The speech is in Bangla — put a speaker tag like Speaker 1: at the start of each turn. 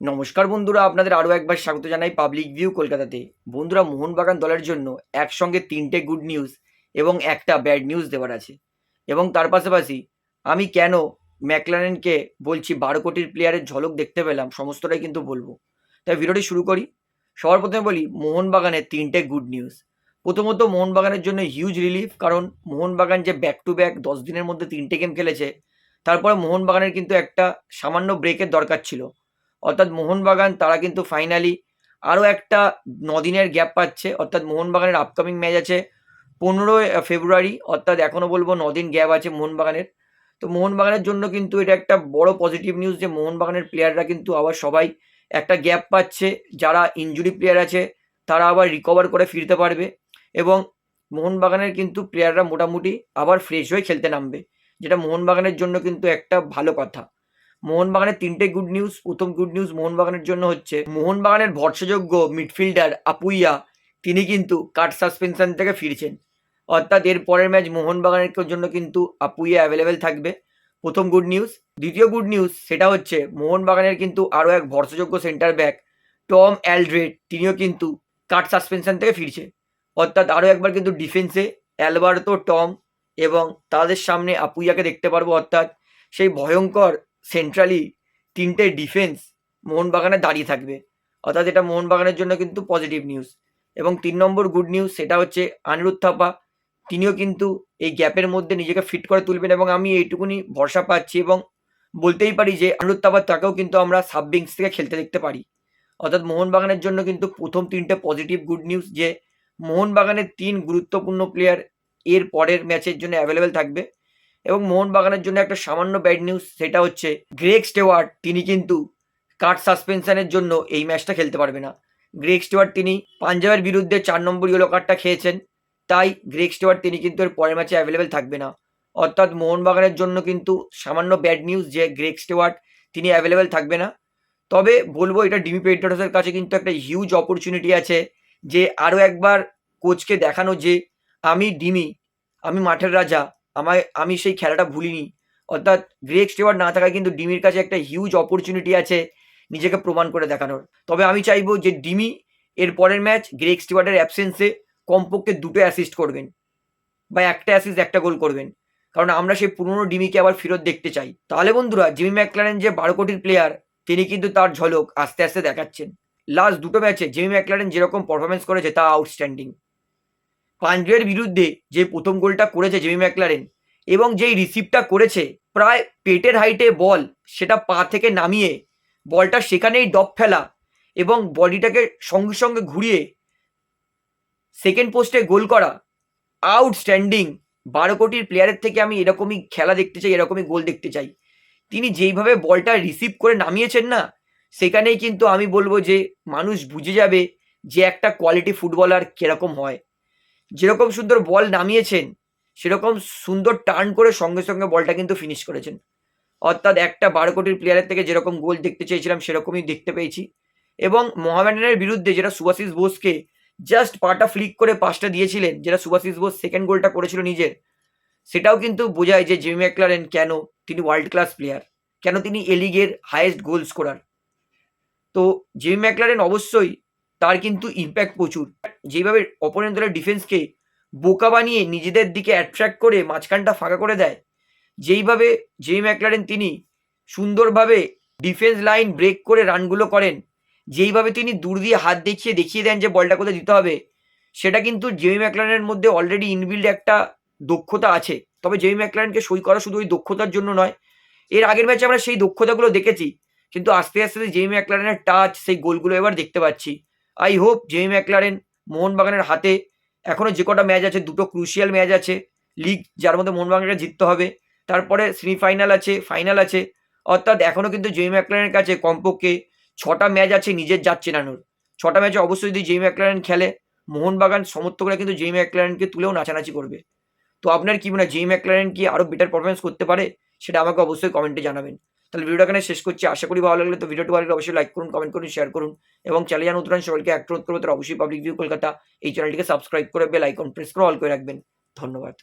Speaker 1: নমস্কার বন্ধুরা, আপনাদের আরও একবার স্বাগত জানাই পাবলিক ভিউ কলকাতাতে। বন্ধুরা, মোহনবাগান দলের জন্য একসঙ্গে তিনটে গুড নিউজ এবং একটা ব্যাড নিউজ দেওয়ার আছে। এবং তার পাশাপাশি আমি কেন ম্যাকলারেনকে বলছি বারো কোটির প্লেয়ারের ঝলক দেখতে পেলাম, সমস্তটাই কিন্তু বলব। তাই ভিডিওটি শুরু করি। সবার প্রথমে বলি, মোহনবাগানের তিনটে গুড নিউজ প্রথমত, মোহনবাগানের জন্য হিউজ রিলিফ কারণ মোহনবাগান যে ব্যাক টু ব্যাক দশ দিনের মধ্যে তিনটে গেম খেলেছে, তারপরে মোহনবাগানের কিন্তু একটা সামান্য ব্রেকের দরকার ছিল। অর্থাৎ মোহনবাগান, তারা কিন্তু ফাইনালি আরও একটা নদিনের গ্যাপ পাচ্ছে। অর্থাৎ মোহনবাগানের আপকামিং ম্যাচ আছে পনেরোই ফেব্রুয়ারি। অর্থাৎ এখনও বলব নদিন গ্যাপ আছে মোহনবাগানের। তো মোহনবাগানের জন্য কিন্তু এটা একটা বড় পজিটিভ নিউজ যে মোহনবাগানের প্লেয়াররা কিন্তু আবার সবাই একটা গ্যাপ পাচ্ছে। যারা ইনজুরি প্লেয়ার আছে, তারা আবার রিকভার করে ফিরতে পারবে এবং মোহনবাগানের কিন্তু প্লেয়াররা মোটামুটি আবার ফ্রেশ হয়ে খেলতে নামবে। যেটা মোহনবাগানের জন্য কিন্তু একটা ভালো কথা। মোহনবাগানের তিনটে গুড নিউজ প্রথম গুড নিউজ মোহনবাগানের জন্য হচ্ছে, মোহনবাগানের ভরসাযোগ্য মিডফিল্ডার আপুইয়া, তিনি কিন্তু কাট সাসপেনশন থেকে ফিরছেন। অর্থাৎ এর পরের ম্যাচ মোহনবাগানের জন্য কিন্তু আপুইয়া অ্যাভেলেবেল থাকবে। প্রথম গুড নিউজ দ্বিতীয় গুড নিউজ সেটা হচ্ছে মোহনবাগানের কিন্তু আরও এক ভরসাযোগ্য সেন্টার ব্যাক টম অ্যালড্রেড, তিনিও কিন্তু কাট সাসপেনশন থেকে ফিরছে। অর্থাৎ আরও একবার কিন্তু ডিফেন্সে অ্যালবার্তো, টম এবং তাদের সামনে আপুইয়াকে দেখতে পারব। অর্থাৎ সেই ভয়ঙ্কর সেন্ট্রালি তিনটে ডিফেন্স মোহনবাগানে দাঁড়িয়ে থাকবে। অর্থাৎ এটা মোহনবাগানের জন্য কিন্তু পজিটিভ নিউজ এবং তিন নম্বর গুড নিউজ সেটা হচ্ছে আনিরুদ্ধ থাপা। তিনিও কিন্তু এই গ্যাপের মধ্যে নিজেকে ফিট করে তুলবেন এবং আমি এইটুকুনি ভরসা পাচ্ছি এবং বলতেই পারি যে আনিরুদ্ধ থাপা তাকেও কিন্তু আমরা সাব বিংস থেকে খেলতে দেখতে পারি। অর্থাৎ মোহনবাগানের জন্য কিন্তু প্রথম তিনটে পজিটিভ গুড নিউজ যে মোহনবাগানের তিন গুরুত্বপূর্ণ প্লেয়ার এর পরের ম্যাচের জন্য অ্যাভেলেবেল থাকবে। এবং মোহনবাগানের জন্য একটা সামান্য ব্যাড নিউজ সেটা হচ্ছে গ্রেগ স্টেওয়ার্ড তিনি কিন্তু কাট সাসপেনশনের জন্য এই ম্যাচটা খেলতে পারবে না। গ্রেগ স্টেওয়ার্ড তিনি পাঞ্জাবের বিরুদ্ধে চার নম্বর ইয়েলো কার্ডটা খেয়েছেন, তাই গ্রেগ স্টেওয়ার্ড তিনি কিন্তু এর পরের ম্যাচে অ্যাভেলেবেল থাকবে না। অর্থাৎ মোহনবাগানের জন্য কিন্তু সামান্য ব্যাড নিউজ যে গ্রেগ স্টেওয়ার্ড তিনি অ্যাভেলেবেল থাকবে না। তবে বলব, এটা ডিমি পেট্রোসের কাছে কিন্তু একটা হিউজ অপরচুনিটি আছে যে আরও একবার কোচকে দেখানো যে, আমি ডিমি, আমি মাঠের রাজা আমায়, আমি সেই খেলাটা ভুলিনি। অর্থাৎ গ্রেক স্টেওয়ার্ড না থাকায় কিন্তু ডিমির কাছে একটা হিউজ অপরচুনিটি আছে নিজেকে প্রমাণ করে দেখানোর। তবে আমি চাইব যে ডিমি এর পরের ম্যাচ গ্রেক স্টেওয়ার্ডের অ্যাবসেন্সে কমপক্ষে দুটো অ্যাসিস্ট করবেন বা একটা অ্যাসিস্ট একটা গোল করবেন। কারণ আমরা সেই পুরনো ডিমিকে আবার ফেরত দেখতে চাই। তাহলে বন্ধুরা, জিমি ম্যাকলারেন যে বারো কোটির প্লেয়ার তিনি কিন্তু তার ঝলক আস্তে আস্তে দেখাচ্ছেন। লাস্ট দুটো ম্যাচে জিমি ম্যাকলারেন যেরকম পারফরমেন্স করেছে, তা আউটস্ট্যান্ডিং পাঞ্জের বিরুদ্ধে যে প্রথম গোলটা করেছে জেমি ম্যাকলারেন এবং যেই রিসিভটা করেছে, প্রায় পেটের হাইটে বল, সেটা পা থেকে নামিয়ে বলটা সেখানেই ডপ ফেলা এবং বডিটাকে সঙ্গে সঙ্গে ঘুরিয়ে সেকেন্ড পোস্টে গোল করা। আউটস্ট্যান্ডিং বারো কোটির প্লেয়ারের থেকে আমি এরকমই খেলা দেখতে চাই, এরকমই গোল দেখতে চাই। তিনি যেইভাবে বলটা রিসিভ করে নামিয়েছেন না, সেখানেই কিন্তু আমি বলব যে মানুষ বুঝে যাবে যে একটা কোয়ালিটি ফুটবলার কীরকম হয়। যেরকম সুন্দর বল নামিয়েছেন, সেরকম সুন্দর টার্ন করে সঙ্গে সঙ্গে বলটা কিন্তু ফিনিশ করেছেন। অর্থাৎ একটা বারো কোটির প্লেয়ারের থেকে যেরকম গোল দেখতে চেয়েছিলাম, সেরকমই দেখতে পেয়েছি। এবং মোহামেডানের বিরুদ্ধে যেটা সুভাশিস বোসকে জাস্ট পাটা ফ্লিক করে পাসটা দিয়েছিলেন, যেটা সুভাশিস বোস সেকেন্ড গোলটা করেছিল নিজের, সেটাও কিন্তু বোঝায় যে জিমি ম্যাকলারেন কেন তিনি ওয়ার্ল্ড ক্লাস প্লেয়ার কেন তিনি এলিগের হায়েস্ট গোল স্কোরার তো জিমি ম্যাকলারেন অবশ্যই তার কিন্তু ইম্প্যাক্ট প্রচুর। যেভাবে অপোনেন্ট দলের ডিফেন্সকে বোকা বানিয়ে নিজেদের দিকে অ্যাট্রাক্ট করে মাঝখানটা ফাঁকা করে দেয়, যেইভাবে জেই ম্যাকলারেন তিনি সুন্দরভাবে ডিফেন্স লাইন ব্রেক করে রানগুলো করেন, যেইভাবে তিনি দূর দিয়ে হাত দেখিয়ে দেখিয়ে দেন যে বলটা কোথায় দিতে হবে, সেটা কিন্তু জেমি ম্যাকলারেনের মধ্যে অলরেডি ইনবিল্ড একটা দক্ষতা আছে। তবে জেমি ম্যাকলারেনকে সই করা শুধু ওই দক্ষতার জন্য নয়, এর আগের ম্যাচে আমরা সেই দক্ষতাগুলো দেখেছি, কিন্তু আস্তে আস্তে জেমি ম্যাকলারেনের টাচ সেই গোলগুলো এবার দেখতে পাচ্ছি। আই হোপ জেমি ম্যাকলারেন মোহনবাগানের হাতে। এখনও যে কটা ম্যাচ আছে, দুটো ক্রুশিয়াল ম্যাচ আছে। লিগ যার মধ্যে মোহনবাগানকে জিততে হবে। তারপরে সেমিফাইনাল আছে ফাইনাল আছে। অর্থাৎ এখনও কিন্তু জেমি ম্যাকলারেনের কাছে কমপক্ষে ছটা ম্যাচ আছে, নিজের জাত চেনানোর। ছটা ম্যাচে অবশ্যই যদি জেমি ম্যাকলারেন খেলে, মোহনবাগান সমর্থকরা কিন্তু জেমি ম্যাকলারেনকে তুলেও নাচানাচি করবে। তো আপনার কি মনে হয় জেমি ম্যাকলারেন কি আরও বেটার পারফরমেন্স করতে পারে? সেটা আমাকে অবশ্যই কমেন্টে জানাবেন। তাহলে ভিডিওটা এখানে শেষ করছি। আশা করি ভালো লাগলে তো ভিডিওটি ভালো লাগলে অবশ্যই লাইক করুন কমেন্ট করুন শেয়ার করুন। এবং চ্যানেল জান উত্তরাণ সবাইকে অ্যাক্রোধ করব, তারা অবশ্যই পাবলিক ভিউ কলকাতা এই চ্যানেলটিকে সাবস্ক্রাইব করে বেল আইকন প্রেস করে অল করে রাখবেন। ধন্যবাদ।